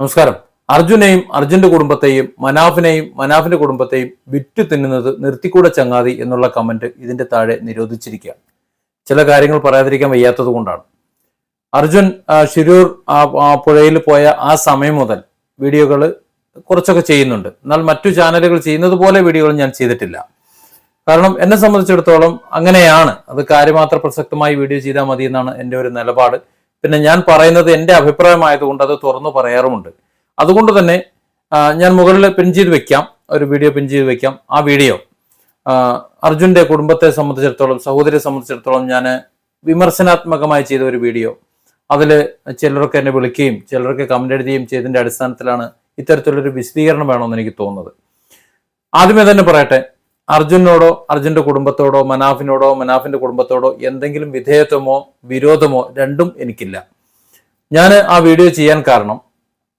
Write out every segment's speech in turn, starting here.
നമസ്കാരം. അർജുനെയും അർജുന്റെ കുടുംബത്തെയും മനാഫിനെയും മനാഫിന്റെ കുടുംബത്തെയും വിറ്റു തിന്നുന്നത് നിർത്തിക്കൂടെ ചങ്ങാതി എന്നുള്ള കമന്റ് ഇതിന്റെ താഴെ നിരോധിച്ചിരിക്കുകയാണ്. ചില കാര്യങ്ങൾ പറയാതിരിക്കാൻ വയ്യാത്തത് കൊണ്ടാണ്. അർജുൻ ശിരൂർ പുഴയിൽ പോയ ആ സമയം മുതൽ വീഡിയോകൾ കുറച്ചൊക്കെ ചെയ്യുന്നുണ്ട്. എന്നാൽ മറ്റു ചാനലുകൾ ചെയ്യുന്നത് പോലെ വീഡിയോകൾ ഞാൻ ചെയ്തിട്ടില്ല. കാരണം എന്നെ സംബന്ധിച്ചിടത്തോളം അങ്ങനെയാണ്. അത് കാര്യമാത്ര പ്രസക്തമായി വീഡിയോ ചെയ്താൽ മതി എന്നാണ് എന്റെ ഒരു നിലപാട്. പിന്നെ ഞാൻ പറയുന്നത് എന്റെ അഭിപ്രായമായതുകൊണ്ട് അത് തുറന്നു പറയാറുമുണ്ട്. അതുകൊണ്ട് തന്നെ ഞാൻ മുകളിൽ പിൻ ചെയ്ത് വെക്കാം. ഒരു വീഡിയോ പിൻ ചെയ്ത് വെക്കാം. ആ വീഡിയോ അർജുന്റെ കുടുംബത്തെ സംബന്ധിച്ചിടത്തോളം സഹോദരിയെ സംബന്ധിച്ചിടത്തോളം ഞാൻ വിമർശനാത്മകമായി ചെയ്ത ഒരു വീഡിയോ. അതിൽ ചിലരൊക്കെ എന്നെ വിളിക്കുകയും ചിലരൊക്കെ കമന്റ് എഴുതുകയും ചെയ്തതിന്റെ അടിസ്ഥാനത്തിലാണ് ഇത്തരത്തിലൊരു വിശദീകരണം വേണമെന്ന് എനിക്ക് തോന്നുന്നത്. ആദ്യമേ തന്നെ പറയട്ടെ അർജുനോടോ അർജുന്റെ കുടുംബത്തോടോ മനാഫിനോടോ മനാഫിന്റെ കുടുംബത്തോടോ എന്തെങ്കിലും വിധേയത്വമോ വിരോധമോ രണ്ടും എനിക്കില്ല. ഞാൻ ആ വീഡിയോ ചെയ്യാൻ കാരണം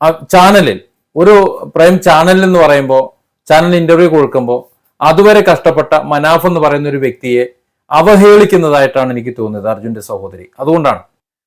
ആ ചാനലിൽ ഒരു പ്രൈം ചാനൽ എന്ന് പറയുമ്പോൾ ചാനൽ ഇന്റർവ്യൂ കൊടുക്കുമ്പോൾ അതുവരെ കഷ്ടപ്പെട്ട മനാഫ് എന്ന് പറയുന്ന ഒരു വ്യക്തിയെ അവഹേളിക്കുന്നതായിട്ടാണ് എനിക്ക് തോന്നിയത് അർജുന്റെ സഹോദരി. അതുകൊണ്ടാണ്.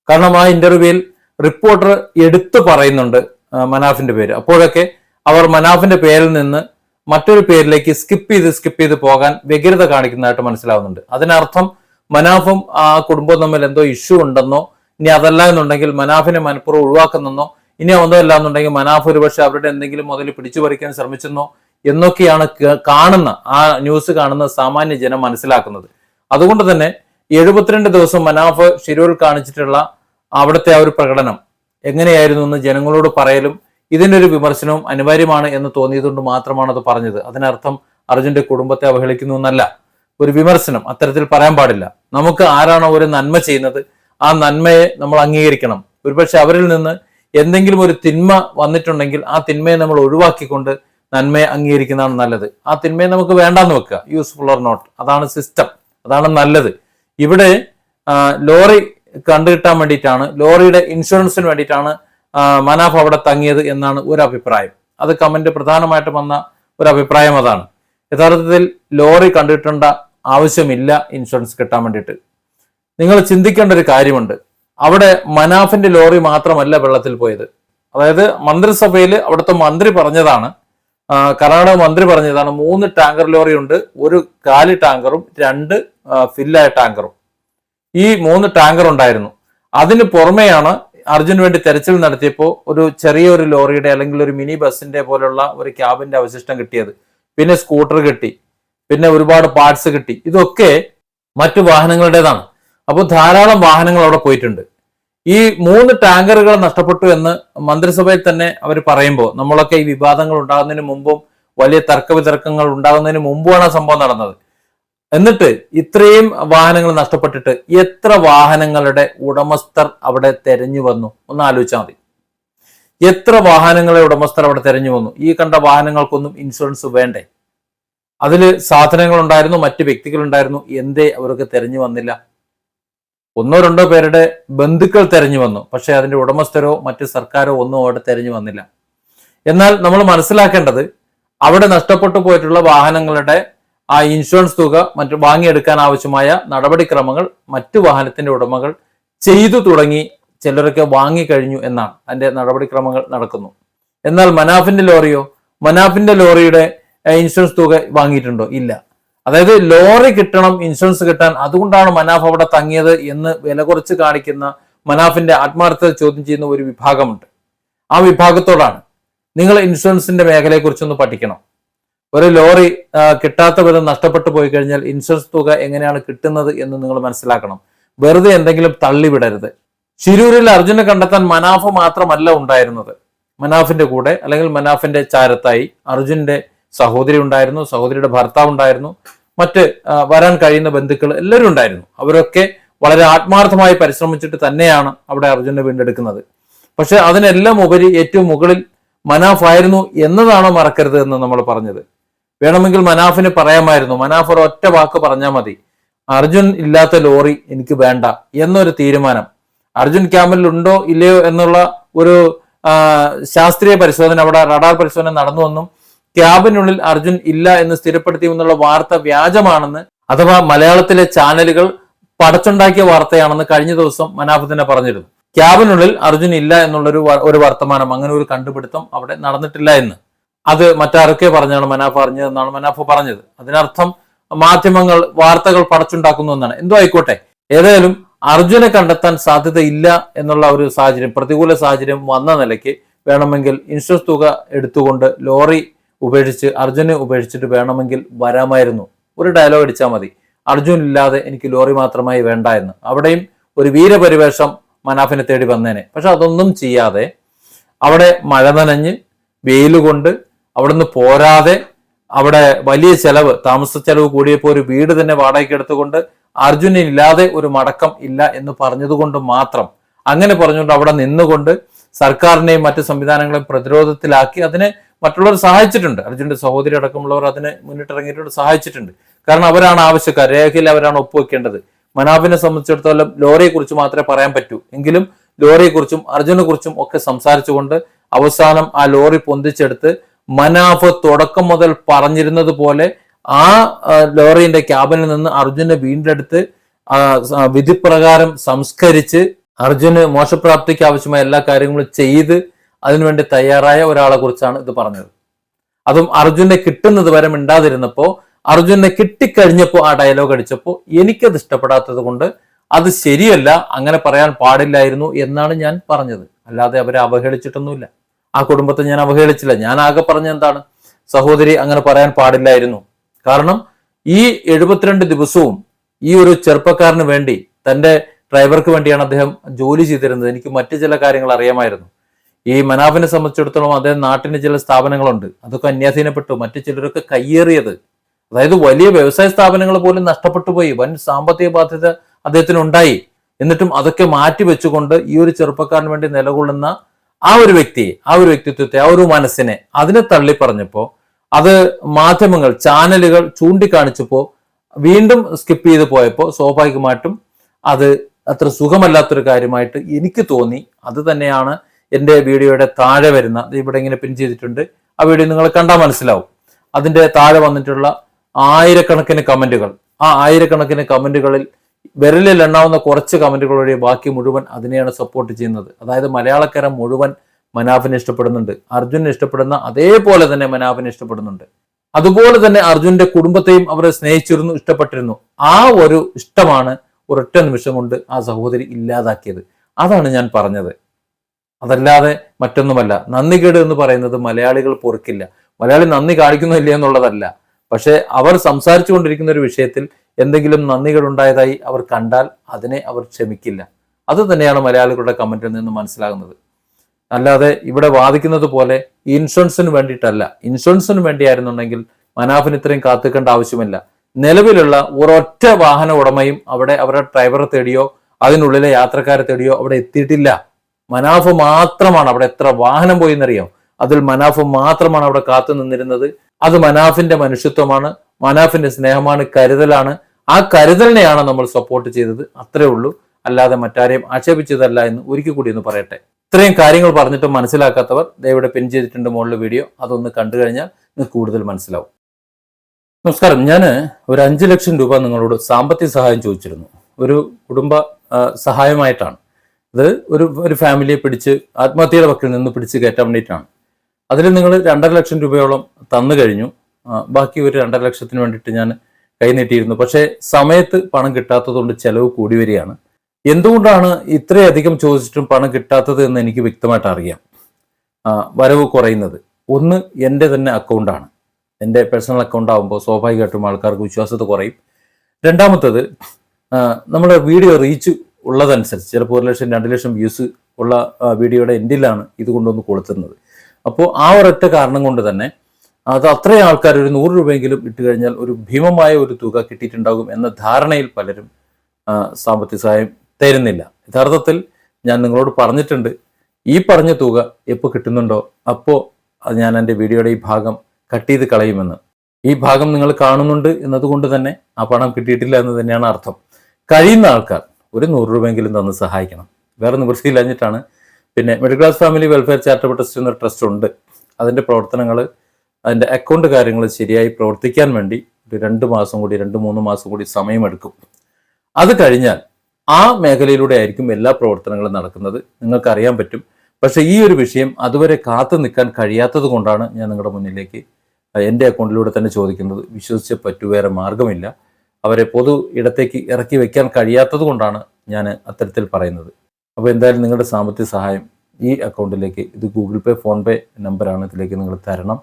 കാരണം ആ ഇന്റർവ്യൂവിൽ റിപ്പോർട്ടർ എടുത്തു പറയുന്നുണ്ട് മനാഫിന്റെ പേര്. അപ്പോഴൊക്കെ അവർ മനാഫിന്റെ പേരിൽ നിന്ന് മറ്റൊരു പേരിലേക്ക് സ്കിപ്പ് ചെയ്ത് സ്കിപ്പ് ചെയ്ത് പോകാൻ വ്യഗ്രത കാണിക്കുന്നതായിട്ട് മനസ്സിലാവുന്നുണ്ട്. അതിനർത്ഥം മനാഫും ആ കുടുംബവും തമ്മിൽ എന്തോ ഇഷ്യൂ ഉണ്ടെന്നോ ഇനി അതല്ല എന്നുണ്ടെങ്കിൽ മനാഫിനെ മനഃപൂർവം ഒഴിവാക്കുന്നെന്നോ ഇനി ഒന്നുമല്ല എന്നുണ്ടെങ്കിൽ മനാഫ് ഒരുപക്ഷെ അവരുടെ എന്തെങ്കിലും മുതൽ പിടിച്ചു പറിക്കാൻ ശ്രമിച്ചെന്നോ എന്നൊക്കെയാണ് കാണുന്ന ആ ന്യൂസ് കാണുന്ന സാമാന്യ ജനം മനസ്സിലാക്കുന്നത്. അതുകൊണ്ട് തന്നെ എഴുപത്തിരണ്ട് ദിവസം മനാഫ് ഷിരൂരിൽ കാണിച്ചിട്ടുള്ള അവിടുത്തെ ആ ഒരു പ്രകടനം എങ്ങനെയായിരുന്നു എന്ന് ജനങ്ങളോട് പറയലും ഇതിന്റെ ഒരു വിമർശനവും അനിവാര്യമാണ് എന്ന് തോന്നിയതുകൊണ്ട് മാത്രമാണ് അത് പറഞ്ഞത്. അതിനർത്ഥം അർജുന്റെ കുടുംബത്തെ അവഹേളിക്കുന്നു എന്നല്ല. ഒരു വിമർശനം അത്തരത്തിൽ പറയാൻ പാടില്ല. നമുക്ക് ആരാണോ ഒരു നന്മ ചെയ്യുന്നത് ആ നന്മയെ നമ്മൾ അംഗീകരിക്കണം. ഒരുപക്ഷെ അവരിൽ നിന്ന് എന്തെങ്കിലും ഒരു തിന്മ വന്നിട്ടുണ്ടെങ്കിൽ ആ തിന്മയെ നമ്മൾ ഒഴിവാക്കിക്കൊണ്ട് നന്മയെ അംഗീകരിക്കുന്നതാണ് നല്ലത്. ആ തിന്മയെ നമുക്ക് വേണ്ടാന്ന് വെക്കുക. യൂസ്ഫുൾ ഓർ നോട്ട് അതാണ് സിസ്റ്റം അതാണ് നല്ലത്. ഇവിടെ ലോറി കണ്ടുകിട്ടാൻ വേണ്ടിയിട്ടാണ് ലോറിയുടെ ഇൻഷുറൻസിന് വേണ്ടിയിട്ടാണ് മനാഫ് അവിടെ തങ്ങിയത് എന്നാണ് ഒരു അഭിപ്രായം അത് കമന്റ് പ്രധാനമായിട്ടും വന്ന ഒരു അഭിപ്രായം അതാണ്. യഥാർത്ഥത്തിൽ ലോറി കണ്ടിട്ടേണ്ട ആവശ്യമില്ല ഇൻഷുറൻസ് കിട്ടാൻ വേണ്ടിയിട്ട്. നിങ്ങൾ ചിന്തിക്കേണ്ട ഒരു കാര്യമുണ്ട്. അവിടെ മനാഫിന്റെ ലോറി മാത്രമല്ല വെള്ളത്തിൽ പോയത്. അതായത് മന്ത്രിസഭയിൽ അവിടുത്തെ മന്ത്രി പറഞ്ഞതാണ് കർണാടക മന്ത്രി പറഞ്ഞതാണ് മൂന്ന് ടാങ്കർ ലോറി ഉണ്ട് ഒരു കാലി ടാങ്കറും രണ്ട് ഫില്ലായ ടാങ്കറും. ഈ മൂന്ന് ടാങ്കർ ഉണ്ടായിരുന്നു. അതിന് പുറമെയാണ് അർജുന് വേണ്ടി തെരച്ചിൽ നടത്തിയപ്പോൾ ഒരു ചെറിയ ഒരു ലോറിയുടെ അല്ലെങ്കിൽ ഒരു മിനി ബസ്സിന്റെ പോലുള്ള ഒരു ക്യാബിന്റെ അവശിഷ്ടം കിട്ടിയത്. പിന്നെ സ്കൂട്ടർ കിട്ടി. പിന്നെ ഒരുപാട് പാർട്സ് കിട്ടി. ഇതൊക്കെ മറ്റു വാഹനങ്ങളുടേതാണ്. അപ്പോൾ ധാരാളം വാഹനങ്ങൾ അവിടെ പോയിട്ടുണ്ട്. ഈ മൂന്ന് ടാങ്കറുകൾ നഷ്ടപ്പെട്ടു എന്ന് മന്ത്രിസഭയിൽ തന്നെ അവർ പറയുമ്പോൾ നമ്മളൊക്കെ ഈ വിവാദങ്ങൾ ഉണ്ടാകുന്നതിന് മുമ്പും വലിയ തർക്ക വിതർക്കങ്ങൾ ഉണ്ടാകുന്നതിന് മുമ്പുമാണ് സംഭവം നടന്നത്. എന്നിട്ട് ഇത്രയും വാഹനങ്ങൾ നഷ്ടപ്പെട്ടിട്ട് എത്ര വാഹനങ്ങളുടെ ഉടമസ്ഥർ അവിടെ തെരഞ്ഞു വന്നു? ഒന്ന് ആലോചിച്ചാൽ മതി. എത്ര വാഹനങ്ങളെ ഉടമസ്ഥർ അവിടെ തെരഞ്ഞു വന്നു? ഈ കണ്ട വാഹനങ്ങൾക്കൊന്നും ഇൻഷുറൻസ് വേണ്ടേ? അതിൽ സാധനങ്ങൾ ഉണ്ടായിരുന്നു മറ്റ് വ്യക്തികൾ ഉണ്ടായിരുന്നു എന്തേ അവർക്ക് തെരഞ്ഞു വന്നില്ല? ഒന്നോ രണ്ടോ പേരുടെ ബന്ധുക്കൾ തെരഞ്ഞു വന്നു. പക്ഷെ അതിന്റെ ഉടമസ്ഥരോ മറ്റ് സർക്കാരോ ഒന്നും അവിടെ തെരഞ്ഞു വന്നില്ല. എന്നാൽ നമ്മൾ മനസ്സിലാക്കേണ്ടത് അവിടെ നഷ്ടപ്പെട്ടു പോയിട്ടുള്ള വാഹനങ്ങളുടെ ആ ഇൻഷുറൻസ് തുക മറ്റു വാങ്ങിയെടുക്കാൻ ആവശ്യമായ നടപടിക്രമങ്ങൾ മറ്റു വാഹനത്തിന്റെ ഉടമകൾ ചെയ്തു തുടങ്ങി ചിലരൊക്കെ വാങ്ങിക്കഴിഞ്ഞു എന്നാണ് അതിന്റെ നടപടിക്രമങ്ങൾ നടക്കുന്നു. എന്നാൽ മനാഫിന്റെ ലോറിയോ മനാഫിന്റെ ലോറിയുടെ ഇൻഷുറൻസ് തുക വാങ്ങിയിട്ടുണ്ടോ? ഇല്ല. അതായത് ലോറി കിട്ടണം ഇൻഷുറൻസ് കിട്ടാൻ അതുകൊണ്ടാണ് മനാഫ് അവിടെ തങ്ങിയത് എന്ന് വില കുറച്ച് കാണിക്കുന്ന മനാഫിന്റെ ആത്മാർത്ഥത ചോദ്യം ചെയ്യുന്ന ഒരു വിഭാഗമുണ്ട്. ആ വിഭാഗത്തോടാണ് നിങ്ങൾ ഇൻഷുറൻസിന്റെ മേഖലയെക്കുറിച്ചൊന്ന് പഠിക്കണം. ഒരു ലോറി കിട്ടാത്ത വിധം നഷ്ടപ്പെട്ടു പോയി കഴിഞ്ഞാൽ ഇൻഷുറൻസ് തുക എങ്ങനെയാണ് കിട്ടുന്നത് എന്ന് നിങ്ങൾ മനസ്സിലാക്കണം. വെറുതെ എന്തെങ്കിലും തള്ളിവിടരുത് ശിരൂരിൽ അർജുനെ കണ്ടെത്താൻ മനാഫ് മാത്രമല്ല ഉണ്ടായിരുന്നത്. മനാഫിന്റെ കൂടെ അല്ലെങ്കിൽ മനാഫിന്റെ ചാരത്തായി അർജുന്റെ സഹോദരി ഉണ്ടായിരുന്നു സഹോദരിയുടെ ഭർത്താവ് ഉണ്ടായിരുന്നു. മറ്റ് വരാൻ കഴിയുന്ന ബന്ധുക്കൾ എല്ലാവരും ഉണ്ടായിരുന്നു. അവരൊക്കെ വളരെ ആത്മാർത്ഥമായി പരിശ്രമിച്ചിട്ട് തന്നെയാണ് അവിടെ അർജുനെ വീണ്ടെടുക്കുന്നത്. പക്ഷെ അതിനെല്ലാം ഉപരി ഏറ്റവും മുകളിൽ മനാഫ് ആയിരുന്നു എന്നതാണ് മറക്കരുത് എന്ന് നമ്മൾ പറഞ്ഞത്. വേണമെങ്കിൽ മനാഫിന് പറയാമായിരുന്നു. മനാഫ് ഒരു ഒറ്റ വാക്ക് പറഞ്ഞാൽ മതി. അർജുൻ ഇല്ലാത്ത ലോറി എനിക്ക് വേണ്ട എന്നൊരു തീരുമാനം. അർജുൻ ക്യാമ്പിൽ ഉണ്ടോ ഇല്ലയോ എന്നുള്ള ഒരു ശാസ്ത്രീയ പരിശോധന അവിടെ റഡാർ പരിശോധന നടന്നുവെന്നും ക്യാബിനുള്ളിൽ അർജുൻ ഇല്ല എന്ന് സ്ഥിരപ്പെടുത്തിയെന്നുള്ള വാർത്ത വ്യാജമാണെന്ന് അഥവാ മലയാളത്തിലെ ചാനലുകൾ പടച്ചുണ്ടാക്കിയ വാർത്തയാണെന്ന് കഴിഞ്ഞ ദിവസം മനാഫ് തന്നെ പറഞ്ഞിരുന്നു. ക്യാബിനുള്ളിൽ അർജുൻ ഇല്ല എന്നുള്ളൊരു ഒരു വർത്തമാനം അങ്ങനെ ഒരു കണ്ടുപിടുത്തം അവിടെ നടന്നിട്ടില്ല എന്ന്. അത് മറ്റാരൊക്കെ പറഞ്ഞാണ് മനാഫ് അറിഞ്ഞതെന്നാണ് മനാഫ പറഞ്ഞത്. അതിനർത്ഥം മാധ്യമങ്ങൾ വാർത്തകൾ പടച്ചുണ്ടാക്കുന്നു എന്നാണ്. എന്തോ ആയിക്കോട്ടെ. ഏതായാലും അർജുനെ കണ്ടെത്താൻ സാധ്യതയില്ല എന്നുള്ള ഒരു സാഹചര്യം പ്രതികൂല സാഹചര്യം വന്ന നിലയ്ക്ക് വേണമെങ്കിൽ ഇൻഷുറൻസ് തുക എടുത്തുകൊണ്ട് ലോറി ഉപേക്ഷിച്ച് അർജുനെ ഉപേക്ഷിച്ചിട്ട് വേണമെങ്കിൽ വരാമായിരുന്നു. ഒരു ഡയലോഗ് അടിച്ചാൽ മതി. അർജുൻ ഇല്ലാതെ എനിക്ക് ലോറി മാത്രമായി വേണ്ട എന്ന് അവിടെയും ഒരു വീരപരിവേഷം മനാഫിനെ തേടി വന്നേനെ. പക്ഷെ അതൊന്നും ചെയ്യാതെ അവിടെ മഴ നനഞ്ഞ് വെയിൽ കൊണ്ട് അവിടുന്ന് പോരാതെ അവിടെ വലിയ ചെലവ് താമസ ചെലവ് കൂടിയപ്പോൾ ഒരു വീട് തന്നെ വാടകയ്ക്ക് എടുത്തുകൊണ്ട് അർജുനൻ ഇല്ലാതെ ഒരു മടക്കം ഇല്ല എന്ന് പറഞ്ഞതുകൊണ്ട് മാത്രം അങ്ങനെ പറഞ്ഞുകൊണ്ട് അവിടെ നിന്നുകൊണ്ട് സർക്കാരിനെയും മറ്റു സംവിധാനങ്ങളെയും പ്രതിരോധത്തിലാക്കി അതിനെ മറ്റുള്ളവർ സഹായിച്ചിട്ടുണ്ട്. അർജുന്റെ സഹോദരി അടക്കമുള്ളവർ അതിനെ മുന്നിട്ടിറങ്ങിയിട്ടുണ്ട് സഹായിച്ചിട്ടുണ്ട്. കാരണം അവരാണ് ആവശ്യക്കാർ രേഖയിൽ അവരാണ് ഒപ്പുവെക്കേണ്ടത്. മനാബിനെ സംബന്ധിച്ചിടത്തോളം ലോറിയെക്കുറിച്ച് മാത്രമേ പറയാൻ പറ്റൂ. എങ്കിലും ലോറിയെക്കുറിച്ചും അർജുനെ കുറിച്ചും ഒക്കെ സംസാരിച്ചുകൊണ്ട് അവസാനം ആ ലോറി പൊന്തിച്ചെടുത്ത് മനാഫ് തുടക്കം മുതൽ പറഞ്ഞിരുന്നത് പോലെ ആ ലോറിയുടെ ക്യാബിനിൽ നിന്ന് അർജുനെ വീണ്ടെടുത്ത് വിധിപ്രകാരം സംസ്കരിച്ച് അർജുന് മോശപ്രാപ്തിക്ക് ആവശ്യമായ എല്ലാ കാര്യങ്ങളും ചെയ്ത് അതിനുവേണ്ടി തയ്യാറായ ഒരാളെ കുറിച്ചാണ് ഇത് പറഞ്ഞത്. അതും അർജുനെ കിട്ടുന്നത് വരെ മിണ്ടാതിരുന്നപ്പോ അർജുനെ കിട്ടിക്കഴിഞ്ഞപ്പോ ആ ഡയലോഗ് അടിച്ചപ്പോ എനിക്കത് ഇഷ്ടപ്പെടാത്തത് കൊണ്ട് അത് ശരിയല്ല അങ്ങനെ പറയാൻ പാടില്ലായിരുന്നു എന്നാണ് ഞാൻ പറഞ്ഞത്. അല്ലാതെ അവരെ അവഹേളിച്ചിട്ടൊന്നുമില്ല. ആ കുടുംബത്തെ ഞാൻ അവഹേളിച്ചില്ല. ഞാൻ ആകെ പറഞ്ഞ എന്താണ്? സഹോദരി അങ്ങനെ പറയാൻ പാടില്ലായിരുന്നു. കാരണം ഈ എഴുപത്തിരണ്ട് ദിവസവും ഈ ഒരു ചെറുപ്പക്കാരന് വേണ്ടി തന്റെ ഡ്രൈവർക്ക് വേണ്ടിയാണ് അദ്ദേഹം ജോലി ചെയ്തിരുന്നത്. എനിക്ക് മറ്റു ചില കാര്യങ്ങൾ അറിയാമായിരുന്നു. ഈ മനാഫിനെ സംബന്ധിച്ചിടത്തോളം അദ്ദേഹം നാട്ടിന് ചില സ്ഥാപനങ്ങളുണ്ട്. അതൊക്കെ അന്യാധീനപ്പെട്ടു. മറ്റു ചിലരൊക്കെ കയ്യേറിയത്. അതായത് വലിയ വ്യവസായ സ്ഥാപനങ്ങൾ പോലും നഷ്ടപ്പെട്ടു പോയി വൻ സാമ്പത്തിക ബാധ്യത അദ്ദേഹത്തിന് ഉണ്ടായി. എന്നിട്ടും അതൊക്കെ മാറ്റി വെച്ചുകൊണ്ട് ഈ ഒരു ചെറുപ്പക്കാരന് വേണ്ടി നിലകൊള്ളുന്ന ആ ഒരു വ്യക്തിയെ ആ ഒരു വ്യക്തിത്വത്തെ ആ ഒരു മനസ്സിനെ അതിനെ തള്ളി പറഞ്ഞപ്പോ അത് മാധ്യമങ്ങൾ ചാനലുകൾ ചൂണ്ടിക്കാണിച്ചപ്പോ വീണ്ടും സ്കിപ്പ് ചെയ്ത് പോയപ്പോൾ സ്വാഭാവികമായിട്ടും അത് അത്ര സുഖമല്ലാത്തൊരു കാര്യമായിട്ട് എനിക്ക് തോന്നി. അത് തന്നെയാണ് എന്റെ വീഡിയോയുടെ താഴെ വരുന്ന ഇവിടെ ഇങ്ങനെ പിൻ ചെയ്തിട്ടുണ്ട്. ആ വീഡിയോ നിങ്ങൾ കണ്ടാൽ മനസ്സിലാവും. അതിന്റെ താഴെ വന്നിട്ടുള്ള ആയിരക്കണക്കിന് കമന്റുകൾ ആ ആയിരക്കണക്കിന് കമന്റുകളിൽ വിരലിൽ എണ്ണാവുന്ന കുറച്ച് കമന്റുകൾ വഴി ബാക്കി മുഴുവൻ അതിനെയാണ് സപ്പോർട്ട് ചെയ്യുന്നത്. അതായത് മലയാളക്കര മുഴുവൻ മനാഫിനെ ഇഷ്ടപ്പെടുന്നുണ്ട്. അർജുനെ ഇഷ്ടപ്പെടുന്ന അതേപോലെ തന്നെ മനാഫിനെ ഇഷ്ടപ്പെടുന്നുണ്ട്. അതുപോലെ തന്നെ അർജുന്റെ കുടുംബത്തെയും അവരെ സ്നേഹിച്ചിരുന്നു ഇഷ്ടപ്പെട്ടിരുന്നു. ആ ഒരു ഇഷ്ടമാണ് ഒരൊറ്റ നിമിഷം കൊണ്ട് ആ സഹോദരി ഇല്ലാതാക്കിയത്. അതാണ് ഞാൻ പറഞ്ഞത്. അതല്ലാതെ മറ്റൊന്നുമല്ല. നന്ദികേട് എന്ന് പറയുന്നത് മലയാളികൾ പൊറുക്കില്ല. മലയാളി നന്ദി കാണിക്കുന്നില്ല എന്നുള്ളതല്ല. പക്ഷെ അവർ സംസാരിച്ചു കൊണ്ടിരിക്കുന്ന ഒരു വിഷയത്തിൽ എന്തെങ്കിലും നന്ദികൾ ഉണ്ടായതായി അവർ കണ്ടാൽ അതിനെ അവർ ക്ഷമിക്കില്ല. അത് തന്നെയാണ് മലയാളികളുടെ കമന്റിൽ നിന്ന് മനസ്സിലാകുന്നത്. അല്ലാതെ ഇവിടെ വാദിക്കുന്നത് പോലെ ഇൻഷുറൻസിന് വേണ്ടിയിട്ടല്ല. ഇൻഷുറൻസിന് വേണ്ടിയായിരുന്നുണ്ടെങ്കിൽ മനാഫിന് ഇത്രയും കാത്തിക്കേണ്ട ആവശ്യമില്ല. നിലവിലുള്ള ഒരൊറ്റ വാഹന ഉടമയും അവിടെ അവരുടെ ഡ്രൈവറെ തേടിയോ അതിനുള്ളിലെ യാത്രക്കാരെ തേടിയോ അവിടെ എത്തിയിട്ടില്ല. മനാഫ് മാത്രമാണ് അവിടെ എത്ര വാഹനം പോയി എന്നറിയാം. അതിൽ മനാഫ് മാത്രമാണ് അവിടെ കാത്തു നിന്നിരുന്നത്. അത് മനാഫിന്റെ മനുഷ്യത്വമാണ് മനാഫിന്റെ സ്നേഹമാണ് കരുതലാണ്. ആ കരുതലിനെയാണ് നമ്മൾ സപ്പോർട്ട് ചെയ്തത്. അത്രേ ഉള്ളൂ. അല്ലാതെ മറ്റാരെയും ആക്ഷേപിച്ചതല്ല എന്ന് ഒരിക്കൽ കൂടി ഒന്ന് പറയട്ടെ. ഇത്രയും കാര്യങ്ങൾ പറഞ്ഞിട്ട് മനസ്സിലാക്കാത്തവർ ദയവിടെ പിൻ ചെയ്തിട്ടുണ്ട് മുകളിലെ വീഡിയോ. അതൊന്ന് കണ്ടു കഴിഞ്ഞാൽ നിങ്ങൾക്ക് കൂടുതൽ മനസ്സിലാവും. നമസ്കാരം. ഞാൻ ഒരു അഞ്ച് ലക്ഷം രൂപ നിങ്ങളോട് സാമ്പത്തിക സഹായം ചോദിച്ചിരുന്നു. ഒരു കുടുംബ സഹായമായിട്ടാണ്. ഇത് ഒരു ഒരു ഫാമിലിയെ പിടിച്ച് ആത്മഹത്യയുടെ വക്കിൽ നിന്ന് പിടിച്ച് കയറ്റാൻ വേണ്ടിയിട്ടാണ്. അതിൽ നിങ്ങൾ രണ്ടര ലക്ഷം രൂപയോളം തന്നു കഴിഞ്ഞു. ബാക്കി ഒരു രണ്ടര ലക്ഷത്തിന് വേണ്ടിയിട്ട് ഞാൻ കൈനീട്ടിയിരുന്നു പക്ഷേ സമയത്ത് പണം കിട്ടാത്തതുകൊണ്ട് ചെലവ് കൂടി വരികയാണ്. എന്തുകൊണ്ടാണ് ഇത്രയധികം ചോദിച്ചിട്ടും പണം കിട്ടാത്തത് എന്ന് എനിക്ക് വ്യക്തമായിട്ട് അറിയാം. വരവ് കുറയുന്നത്. ഒന്ന് എന്റെ തന്നെ അക്കൗണ്ടാണ് എന്റെ പേഴ്സണൽ അക്കൗണ്ട് ആകുമ്പോൾ സ്വാഭാവികമായിട്ടും ആൾക്കാർക്ക് വിശ്വാസത കുറയും. രണ്ടാമത്തത് നമ്മുടെ വീഡിയോ റീച്ച് ഉള്ളതനുസരിച്ച് ചിലപ്പോൾ ഒരു ലക്ഷം രണ്ട് ലക്ഷം വ്യൂസ് ഉള്ള വീഡിയോയുടെ എൻഡിലാണ് ഇത് കൊണ്ടുവന്ന് കൊടുത്തിരുന്നത് അപ്പോൾ ആ ഒരൊറ്റ കാരണം കൊണ്ട് തന്നെ അത് അത്രയും ആൾക്കാർ ഒരു നൂറ് രൂപയെങ്കിലും ഇട്ട് കഴിഞ്ഞാൽ ഒരു ഭീമമായ ഒരു തുക കിട്ടിയിട്ടുണ്ടാകും എന്ന ധാരണയിൽ പലരും സാമ്പത്തിക സഹായം തരുന്നില്ല. യഥാർത്ഥത്തിൽ ഞാൻ നിങ്ങളോട് പറഞ്ഞിട്ടുണ്ട് ഈ പറഞ്ഞ തുക എപ്പോൾ കിട്ടുന്നുണ്ടോ അപ്പോൾ ഞാൻ എന്റെ വീഡിയോയുടെ ഈ ഭാഗം കട്ട് ചെയ്ത് കളയുമെന്ന്. ഈ ഭാഗം നിങ്ങൾ കാണുന്നുണ്ട് എന്നതുകൊണ്ട് തന്നെ ആ പണം കിട്ടിയിട്ടില്ല എന്ന് തന്നെയാണ് അർത്ഥം. കഴിയുന്ന ആൾക്കാർ ഒരു നൂറ് രൂപയെങ്കിലും തന്ന് സഹായിക്കണം. വേറെ നിവൃത്തിയില്ലാഞ്ഞിട്ടാണ് പിന്നെ middle class family welfare charitable trust എന്നൊരു ട്രസ്റ്റ് ഉണ്ട്. അതിന്റെ പ്രവർത്തനങ്ങൾ അതിന്റെ അക്കൗണ്ട് കാര്യങ്ങൾ ശരിയായി പ്രവർത്തിക്കാൻ വേണ്ടി ഒരു രണ്ട് മാസം കൂടി രണ്ട് മൂന്ന് മാസം കൂടി സമയമെടുക്കും. അത് കഴിഞ്ഞാൽ ആ മേഖലയിലൂടെ ആയിരിക്കും എല്ലാ പ്രവർത്തനങ്ങളും നടക്കുന്നത്. നിങ്ങൾക്ക് അറിയാൻ പറ്റും. പക്ഷേ ഈ ഒരു വിഷയം അതുവരെ കാത്തു നിൽക്കാൻ കഴിയാത്തത് കൊണ്ടാണ് ഞാൻ നിങ്ങളുടെ മുന്നിലേക്ക് എന്റെ അക്കൗണ്ടിലൂടെ തന്നെ ചോദിക്കുന്നത്. വിശ്വസിച്ച് പറ്റു വേറെ മാർഗമില്ല അവരെ പൊതു ഇടത്തേക്ക് ഇറക്കി വെക്കാൻ കഴിയാത്തത് കൊണ്ടാണ് ഞാൻ അത്തരത്തിൽ പറയുന്നത്. അപ്പോൾ എന്തായാലും നിങ്ങളുടെ സാമ്പത്തിക സഹായം ഈ അക്കൗണ്ടിലേക്ക് ഇത് ഗൂഗിൾ പേ ഫോൺ പേ നമ്പറാണ് ഇതിലേക്ക് നിങ്ങൾ തരണം.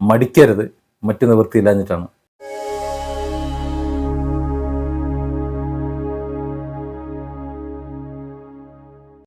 മടിക്കരുത്. മറ്റു നിവൃത്തിയില്ലാഞ്ഞിട്ടാണ്.